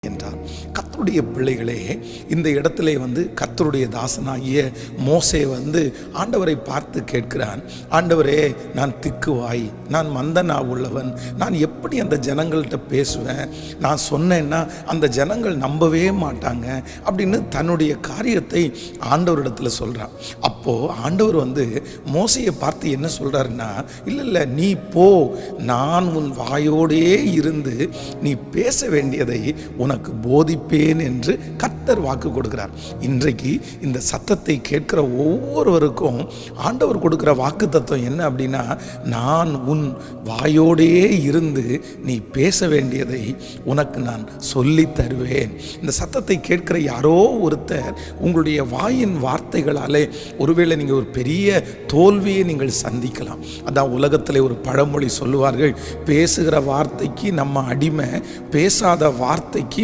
间。கர்த்தருடைய பிள்ளைகளே இந்த இடத்துல வந்து கர்த்தருடைய தாசனாகிய மோசே வந்து ஆண்டவரை பார்த்து கேட்கிறான் ஆண்டவரே நான் திக்குவாய் நான் மந்தனா உள்ளவன் நான் எப்படி அந்த ஜனங்கள்கிட்ட பேசுவேன்? நான் சொன்னேன்னா அந்த ஜனங்கள் நம்பவே மாட்டாங்க அப்படின்னு தன்னுடைய காரியத்தை ஆண்டவரிடத்துல சொல்கிறான் அப்போது ஆண்டவர் வந்து மோசையை பார்த்து என்ன சொல்கிறாருன்னா இல்லை இல்லை நீ போ நான் உன் வாயோடே இருந்து நீ பேச வேண்டியதை உனக்கு போதிப்பே செய்வேன் என்று கர்த்தர் வாக்கு கொடுக்கிறார். இன்றைக்கு இந்த சத்தத்தை கேட்கிற ஒவ்வொருவருக்கும் ஆண்டவர் கொடுக்கிற வாக்கு தத்துவம் என்ன அப்படின்னா நான் உன் வாயோடே இருந்து நீ பேச வேண்டியதை உனக்கு நான் சொல்லி தருவேன். இந்த சத்தத்தை கேட்கிற யாரோ ஒருத்தர் உங்களுடைய வாயின் வார்த்தைகளாலே ஒருவேளை நீங்கள் ஒரு பெரிய தோல்வியை நீங்கள் சந்திக்கலாம். அதான் உலகத்தில் ஒரு பழமொழி சொல்லுவார்கள் பேசுகிற வார்த்தைக்கு நம்ம அடிமை பேசாத வார்த்தைக்கு